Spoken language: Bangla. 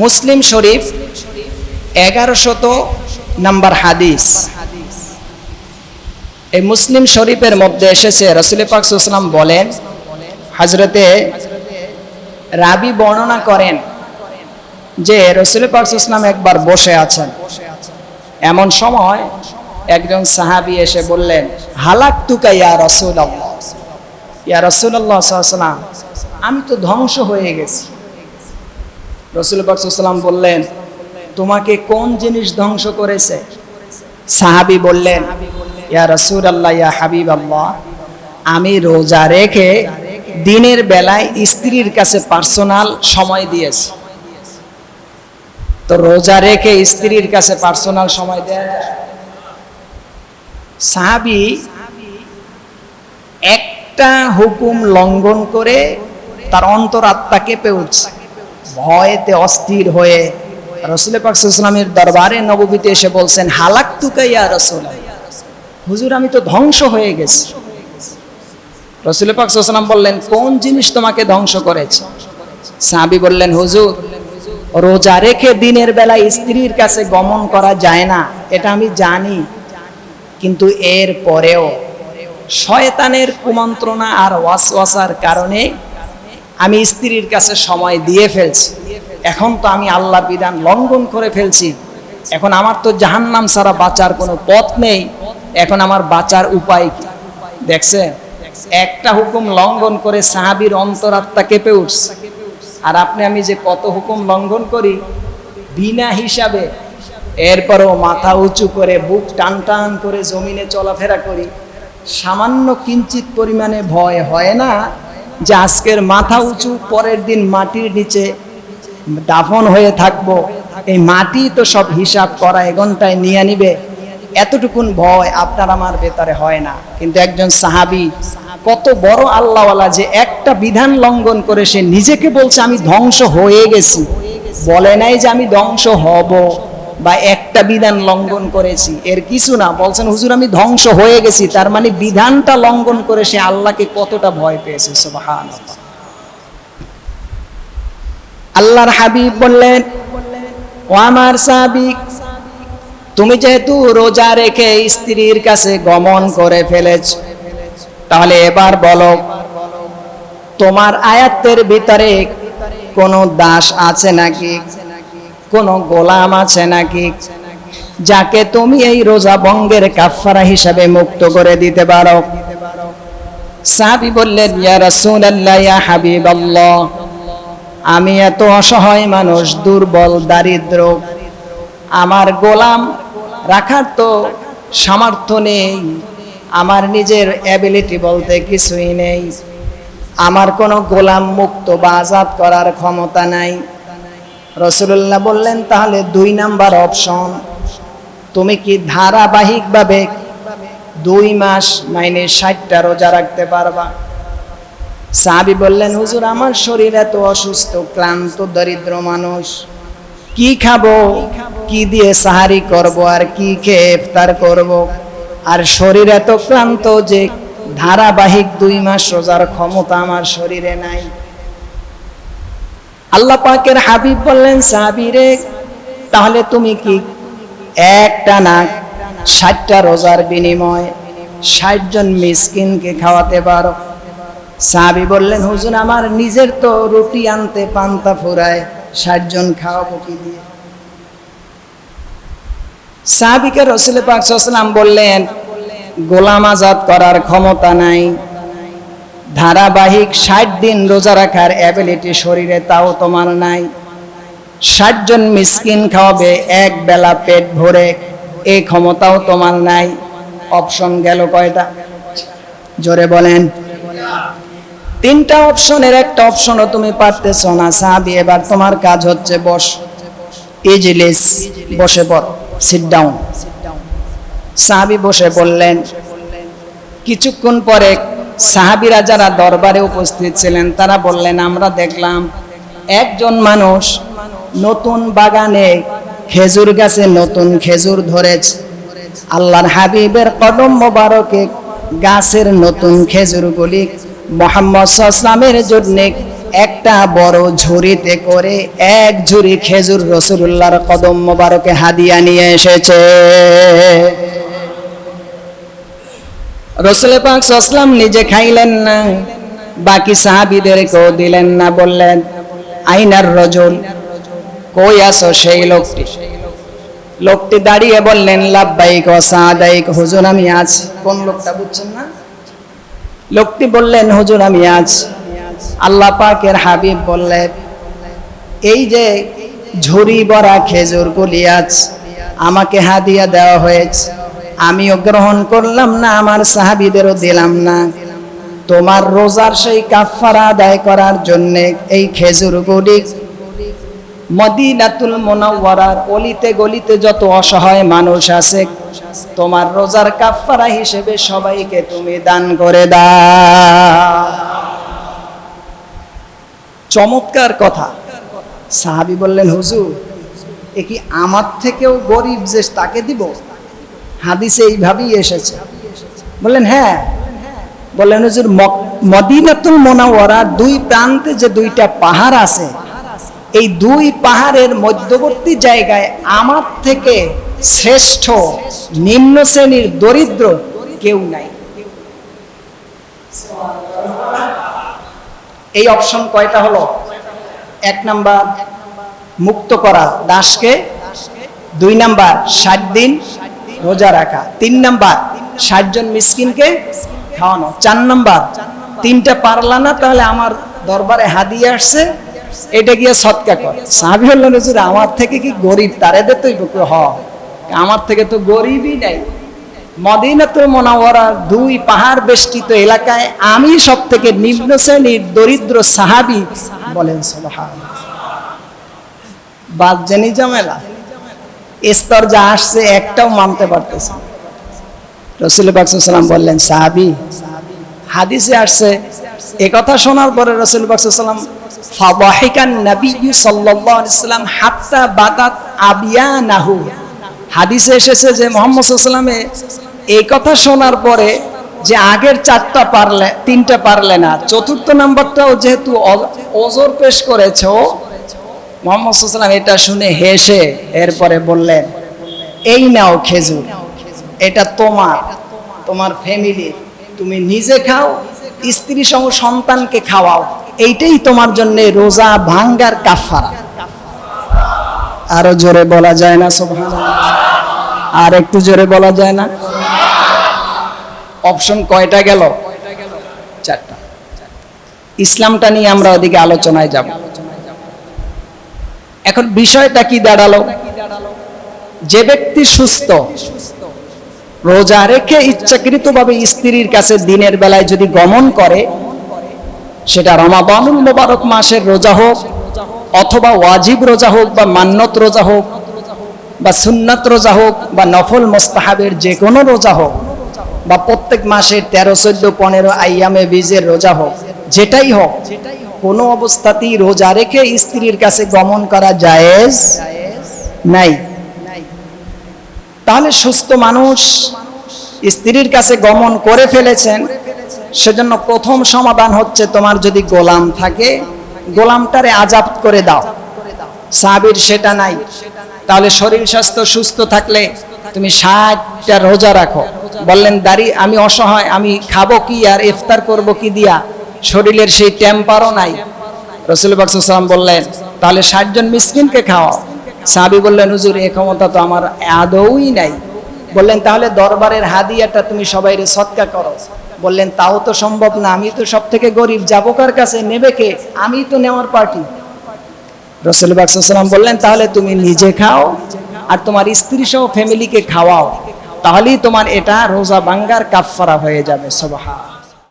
মুসলিম শরীফ এগারোশত নাম্বার হাদিস। এই মুসলিম শরীফের মধ্যে এসেছে রসুল পাক সুসলাম বলেন হজরতে রাবি বর্ণনা করেন যে রসুল পাক সুসলাম একবার বসে আছেন। এমন সময় একজন সাহাবি এসে বললেন হালাক তুকা ইয়া রসুল ইয়া রসুল্লাহ আমি তো ধ্বংস হয়ে গেছি। রসুল বাকসাল্লাম বললেন, তোমাকে কোন জিনিস ধ্বংস করেছে? সাহাবি বললেন, ইয়া রসুল আল্লাহ ইয়া হাবিব আল্লাহ আমি রোজা রেখে দিনের বেলায় স্ত্রীর কাছে পার্সোনাল সময় দিয়েছি। তো রোজা রেখে স্ত্রীর কাছে পার্সোনাল সময় দেয় সাহাবি একটা হুকুম লঙ্ঘন করে তার অন্তরাত্মা কেঁপে উঠছে। ভয়েতে অস্থির হয়ে রসুল পাকসালামের দরবারে নববীতে এসে বলছেন হালাক তুকাইয়া রসুল হুজুর, আমি তো ধ্বংস হয়ে গেছি। রসুল পাকসালাম বললেন, কোন জিনিস তোমাকে ধ্বংস করেছে? সাহাবি বললেন, হুজুর, রোজা রেখে দিনের বেলায় স্ত্রীর কাছে গমন করা যায় না, এটা আমি জানি। কিন্তু এর পরেও শয়তানের কুমন্ত্রণা আর ওয়াসওয়াসার কারণে আমি স্ত্রীর কাছে সময় দিয়ে ফেলছি। এখন তো আমি আল্লাহ বিধান লঙ্ঘন করে ফেলছি। এখন আমার তো জাহান্নাম ছাড়া বাঁচার কোনো পথ নেই। এখন আমার বাঁচার উপায় কি? দেখছে একটা হুকুম লঙ্ঘন করে সাহাবির অন্তরাত্মা কেঁপে উঠছে। আর আপনি আমি যে কত হুকুম লঙ্ঘন করি, বিনা হিসাবে। এরপরও মাথা উঁচু করে বুক টান টান করে জমিনে চলাফেরা করি। সামান্য কিঞ্চিত পরিমাণে ভয় হয় না? যে আজকের মাথা উঁচু, পরের দিন মাটির নিচে দাফন হয়ে থাকব। এই মাটি তো সব হিসাব করা এঘন্টায় নিয়ে নিবে। এতটুকুন ভয় আপনার আমার ভেতরে হয় না। কিন্তু একজন সাহাবি কত বড় আল্লাহওয়ালা যে একটা বিধান লঙ্ঘন করে সে নিজেকে বলছে, আমি ধ্বংস হয়ে গেছি। বলে নাই যে আমি ধ্বংস হব। বা একটা বিধান লঙ্ঘন করেছি, এর কিছু না। বলছেন, হুজুর, আমি ধ্বংস হয়ে গেছি। তার মানে বিধানটা লঙ্ঘন করে সে আল্লাহকে কতটা ভয় পেয়েছে? সুবহান আল্লাহর হাবিব বললেন, ও আমার সাবিক, তুমি যেহেতু রোজা রেখে স্ত্রীর কাছে গমন করে ফেলেছ, তাহলে এবার বলো, তোমার আয়াতের ভিতরে কোনো দাস আছে নাকি? কোনো গোলাম আছে নাকি? যাকে তুমি এই রোজা বঙ্গের কাফারা হিসাবে মুক্ত করে দিতে পারো। সাহাবি বললেন, ইয়া রাসূলুল্লাহ, ইয়া হাবিবাল্লাহ, আমি এত অসহায় মানুষ, দুর্বল, দারিদ্র, আমার গোলাম রাখার তো সামর্থ্য নেই, আমার নিজের অ্যাবিলিটি বলতে কিছুই নেই, আমার কোনো গোলাম মুক্ত বা আজাদ করার ক্ষমতা নাই। রসুল্লাহ বললেন, তাহলে দুই নাম্বার অপশন। তুমি কি ধারাবাহিকভাবে দুই মাস মাইনে ষাটটা রোজা রাখতে পারবা? সাহাবি বললেন, হুজুর, আমার শরীর এত অসুস্থ, ক্লান্ত, দরিদ্র মানুষ। কি খাব? কি দিয়ে সাহারি করব? আর কি খেয়ে ইফতার করব? আর শরীর এত ক্লান্ত যে ধারাবাহিক দুই মাস রোজার ক্ষমতা আমার শরীরে নাই। আল্লাহ পাকের হাবিব বললেন সাহাবিরে তাহলে তুমি কি একটা না ষাটটা রোজার বিনিময় ষাট জন মিসকিনকে খাওয়াতে পারো? সাহাবি বললেন, হুজুর, আমার নিজের তো রুটি আনতে পান্তা ফুরায়, ষাট জন খাওয়াবো কি দিয়ে? সাহাবিকে রসুল পাকসাল্লাম বললেন, গোলাম আজাদ করার ক্ষমতা নাই ধারাবাহিক ষাট দিন রোজা রাখার অ্যাবিলিটি শরীরে, তাও তোমার নাই। ষাট জন মিসকিন খাওয়াবে, এক বেলা পেট ভরে এই ক্ষমতাও তোমার নাই। অপশন গেল কয়টা? জোরে বলেন। তিনটা অপশনের একটা অপশনও তুমি পারতেছ না। সাহাবি, এবার তোমার কাজ হচ্ছে বস। ইজলিস, বসে পড় সিট ডাউন সাহাবি বসে বললেন কিছুক্ষণ পরে সাহাবিরা যারা দরবারে উপস্থিত ছিলেন, তারা বললেন, আমরা দেখলাম একজন মানুষ নতুন বাগানে খেজুর গাছে নতুন খেজুর ধরেছে। আল্লাহর হাবিবের কদম মোবারকে গাছের নতুন খেজুরগুলি মোহাম্মদ সাল্লামের জন্য একটা বড় ঝুড়িতে করে এক ঝুড়ি খেজুর রসুল্লাহর কদম মোবারকে হাদিয়া নিয়ে এসেছে। রসুল পাক সাল্লাম নিজে খাইলেন না। বাকি সাহাবিদেরকেও দিলেন না বললেন, আইনার রজুল, কই আসো সেই লোকটি? লোকটি দাঁড়িয়ে বললেন লাভবাইক অসাদাইক হুজুর আমি আছি কোন লোকটা বুঝছেন না? লোকটি বললেন, হুজুর আমি আছি আল্লাহ পাকের হাবিব বললেন, এই যে ঝুরি ভরা খেজুর গুলি আছে আমাকে হাদিয়া দেওয়া হয়েছে আমিও গ্রহণ করলাম না, আমার সাহাবিদেরও দিলাম না। তোমার রোজার সেই কাফারা আদায় করার জন্য এই খেজুরগুলি মদিনাতুল মোনাওয়ারার অলিতে গলিতে যত অসহায় মানুষ আছে, তোমার রোজার কাফারা হিসেবে সবাইকে তুমি দান করে দাও। চমৎকার কথা। সাহাবি বললেন, হুজুর, এ কি আমার থেকেও গরিব যে তাকে দিব? হাদিসে এইভাবেই এসেছে। বললেন হ্যাঁ। বললেন, হুজুর মদিনাতুল মোনাওয়ারার দুই প্রান্তে যে দুইটা পাহাড় আছে, এই দুই পাহাড়ের মধ্যবর্তী জায়গায় আমার থেকে শ্রেষ্ঠ নিম্ন শ্রেণির দরিদ্র কেউ নাই। এই অপশন কয়টা হলো? এক নাম্বার, মুক্ত করা দাসকে। দুই নাম্বার, ষাট দিন। রোজা রাখা। তিন নাম্বার ষাট জন মিসকিনকে খাওয়ানো। চার নাম্বার, তিনটা পারলা না, তাহলে আমার দরবারে হাদিয়ে আসছে, এটা গিয়ে সৎকা কর। সাহাবি হলেন হুজুর, আমার থেকে কি গরিব? তারে দে তুই হ। আমার থেকে তো গরিবই নাই। মদিনাতুল মোনাওয়ারা দুই পাহাড় বেষ্টিত এলাকায় আমি সব থেকে নিম্ন শ্রেণির দরিদ্র সাহাবি বলেন সুবহান বাদ জানি ঝামেলা। স্তর যা আসছে একটাও মানতে পারতেছে রসুল বাকসাল্লাম বললেন, সাহাবি, হাদিসে আসছে, এ কথা শোনার পরে রসুল বাকসাল্লাম ফাবাহিকান নবী সাল্লাল্লাহু আলাইহি সাল্লাম হাত্তা হাদিসে এসেছে যে মোহাম্মদ সাল্লামে এই কথা শোনার পরে যে আগের চারটা পারলে, তিনটা পারলে না, চতুর্থ নাম্বারটাও যেহেতু ওজোর পেশ করেছে মোহাম্মদ সাল্লাম এটা শুনে হেসে এরপরে বললেন, এই নাও খেজুর, এটা তোমার তোমার ফ্যামিলি তুমি নিজে খাও, স্ত্রী সহ সন্তানকে খাওয়াও, এইটাই তোমার জন্য রোজা ভাঙ্গার কাফারা আরও জোরে বলা যায় না আর একটু জোরে বলা যায় না? অপশন কয়টা গেল? চারটা। ইসলামটা নিয়ে আমরা ওদিকে আলোচনায় যাব। এখন বিষয়টা কি দাঁড়াল? যে ব্যক্তি সুস্থ, রোজা রেখে ইচ্ছাকৃতভাবে স্ত্রীর কাছে দিনের বেলায় যদি গমন করে, সেটা রমাবানুল মোবারক মাসের রোজা হোক, অথবা ওয়াজিব রোজা হোক বা মান্নত রোজা হোক, বা সুন্নাত রোজা হোক, বা নফল মোস্তাহাবের যে কোনো রোজা হোক, বা প্রত্যেক মাসের তেরো, চোদ্দ, পনেরো আইয়ামে বীজের রোজা হোক, যেটাই হোক কোনো অবস্থাতেই রোজা রেখে স্ত্রীর কাছে গমন করা জায়েজ নাই। তাহলে সুস্থ মানুষ স্ত্রীর কাছে গমন করে ফেলেছেন, সেজন্য প্রথম সমাধান হচ্ছে তোমার যদি গোলাম থাকে, গোলামটারে আজাদ করে দাও। সাবির সেটা নাই। তাহলে শরীর স্বাস্থ্য সুস্থ থাকলে তুমি ষাটটা রোজা রাখো। বললেন, দাড়ি, আমি অসহায়, আমি খাব কি আর, ইফতার করব কি দিয়া? শরীরের সেই টেম্পারও নাই। রসুল বাকসাল্লাম বললেন, তাহলে ষাট জন মিসকিনকে খাওয়াও। সাবি বললেন, হুজুর, এ ক্ষমতা তো আমার আদৌই নাই। বললেন, তাহলে দরবারের হাদিয়াটা তুমি সবাই সৎকা করো। বললেন, তাও তো সম্ভব না, আমি তো সব থেকে গরিব, যাব কার কাছে, নেবে কে? আমি তো নেওয়ার পার্টি। রসুল বাকসাল্লাম বললেন, তাহলে তুমি নিজে খাও আর তোমার স্ত্রী সহ ফ্যামিলিকে খাওয়াও। তাহলেই তোমার এটা রোজা বাঙ্গার কাফফারা হয়ে যাবে। সবাহা